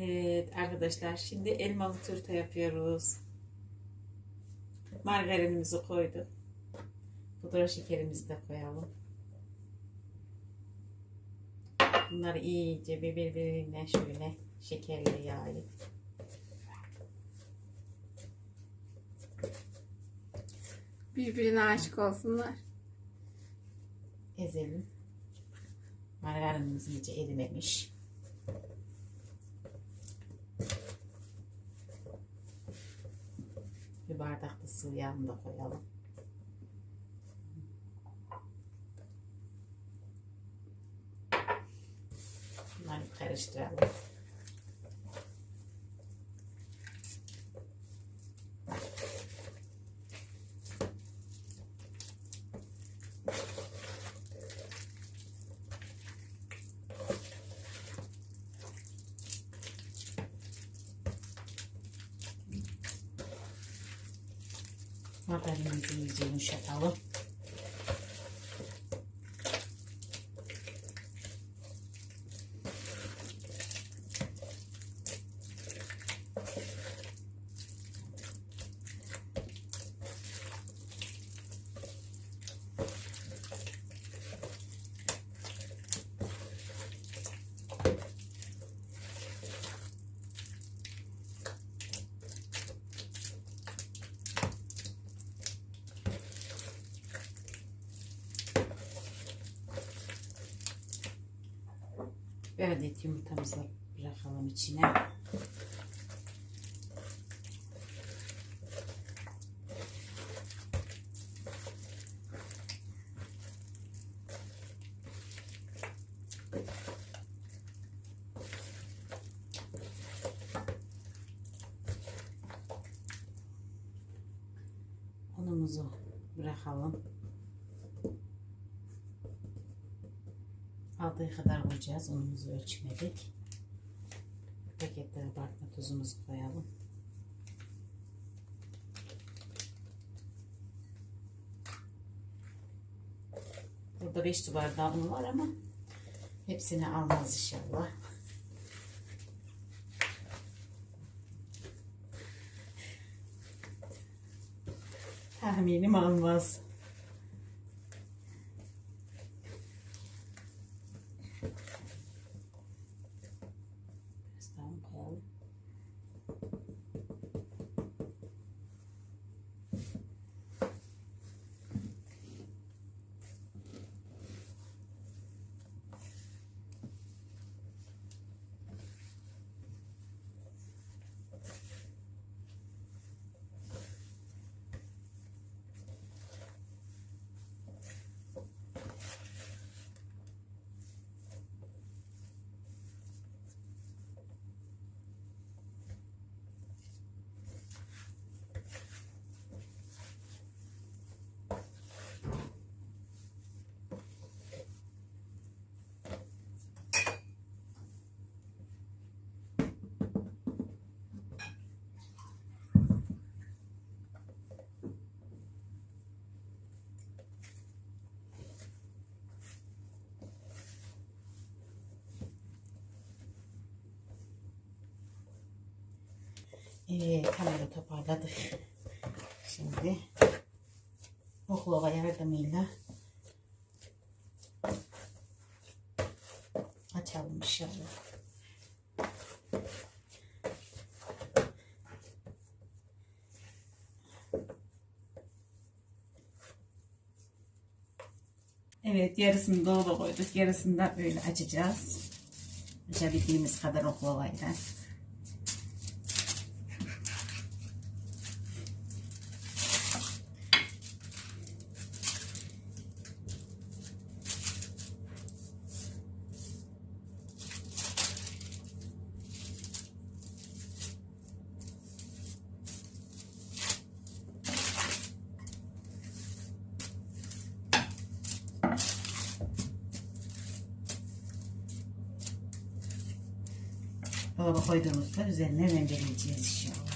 Evet arkadaşlar şimdi elmalı turta yapıyoruz. Margarinimizi koyduk. Pudra şekerimizi de koyalım. Bunları iyice bir birbirine şöyle şekerle yağlı. Birbirine aşık olsunlar. ezelim. Margarinimiz iyice erimemiş. Bir bardak da sıvı yağını da koyalım. Bunları karıştıralım. Margarinimizi iyice yumuşatalım. Bir adet yumurtamızı bırakalım içine. Unumuzu bırakalım. Aldığı kadar koyacağız. Unumuzu ölçmedik. Paketlere abartma tuzumuzu koyalım. Burada 5 su bardağı un var ama hepsini almaz inşallah. Tahminim almaz. Biraz daha un koyalım. Evet, kamera toparladık. Şimdi oklava yardımıyla açalım inşallah. Evet, yarısını doğru koyduk. Yarısını da böyle açacağız. Açabildiğimiz kadar oklavayla. dolaba koyduğumuzda üzerine rendeleyeceğiz inşallah.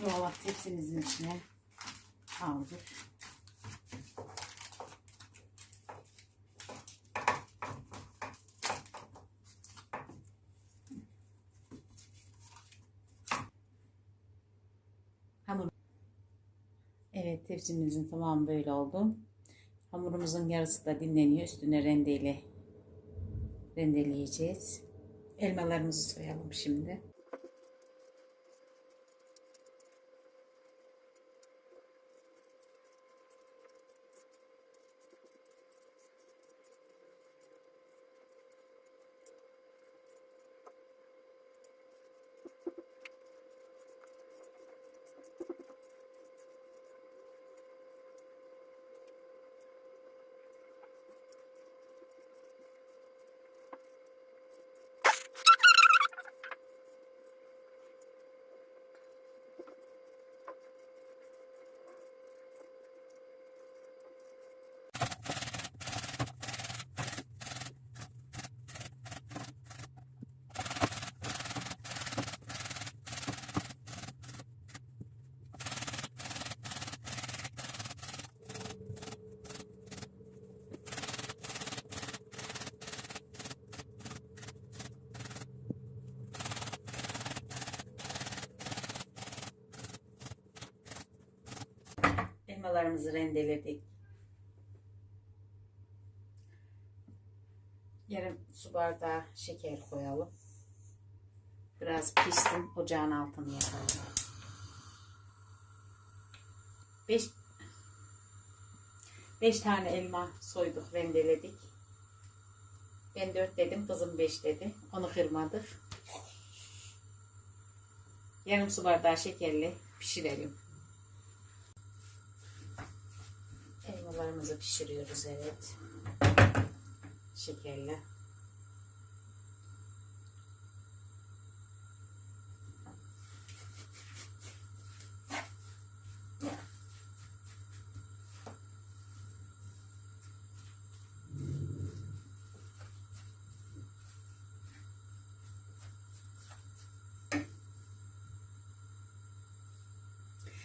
Dolap tepsimizin içine aldık. Hamur. Evet tepsimizin tamamı böyle oldu. Hamurumuzun yarısı da dinleniyor. Üstüne rendeli rendeleyeceğiz. Elmalarımızı soyalım şimdi. Elmalarımızı rendeledik. Yarım su bardağı şeker koyalım. Biraz pişsin. Ocağın altını yakalım. 5 5 tane elma soyduk, rendeledik. Ben 4 dedim, kızım 5 dedi. Onu kırmadık. Yarım su bardağı şekerli pişirelim. Elmalarımızı pişiriyoruz evet. Şekerle.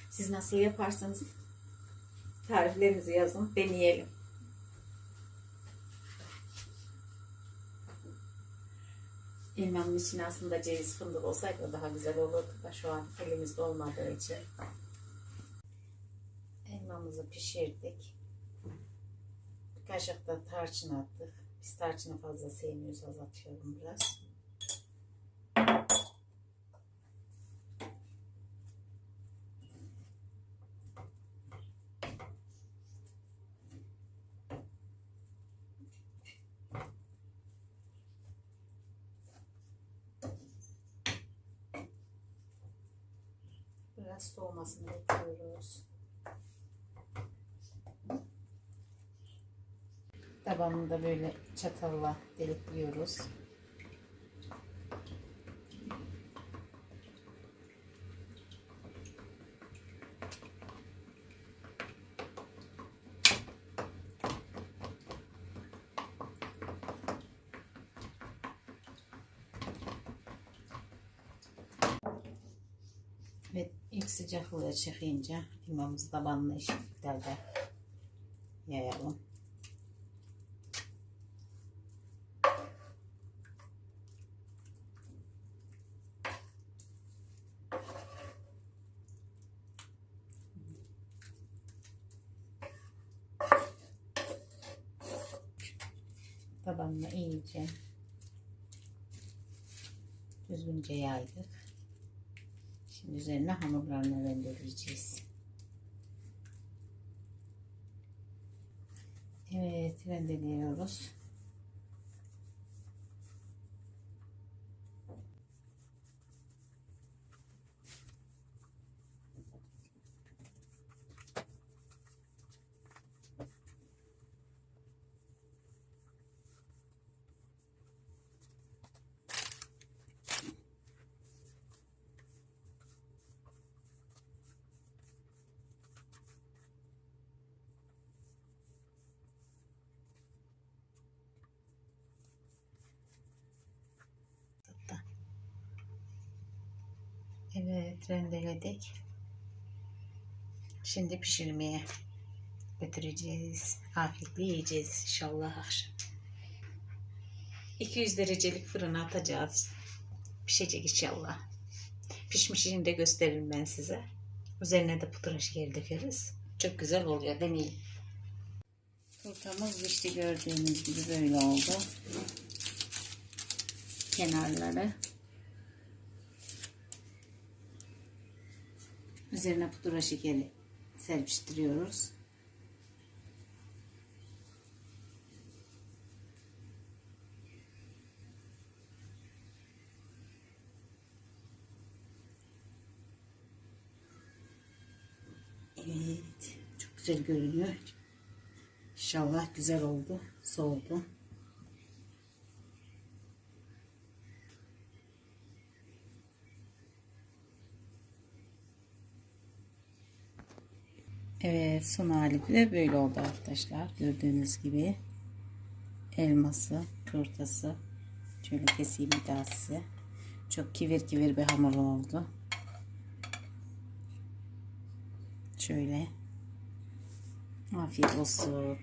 Siz nasıl yaparsanız tariflerinizi yazın, deneyelim. Elmanın içine aslında ceviz fındık olsaydı daha güzel olurdu da şu an elimizde olmadığı için. Elmamızı pişirdik. Bir kaşık da tarçın attık. Biz tarçını fazla sevmiyoruz, az atıyorum biraz. Biraz soğumasını bekliyoruz. Tabanını da böyle çatalla delikliyoruz. Ve ilk sıcaklığı çıkınca limamızı tabanına eşitliklerde yayalım. Tabanına iyice düzgünce yaydık. Şimdi üzerine hamurlarını rendeleyeceğiz. Evet rendeliyoruz. Evet rendeledik. Şimdi pişirmeye götüreceğiz. Afiyetle yiyeceğiz inşallah akşam. 200 derecelik fırına atacağız. Pişecek inşallah. Pişmişini de gösteririm ben size. Üzerine de pudra şekeri dökeriz. Çok güzel oluyor. Deneyin. Turtamız işte gördüğünüz gibi böyle oldu. Kenarları. Üzerine pudra şekeri serpiştiriyoruz. Evet. Çok güzel görünüyor. İnşallah güzel oldu. Soğudu. Evet son hali de böyle oldu arkadaşlar. Gördüğünüz gibi elması, turtası. Şöyle keseyim bir daha size. Çok kivir kivir bir hamur oldu. Şöyle. Afiyet olsun.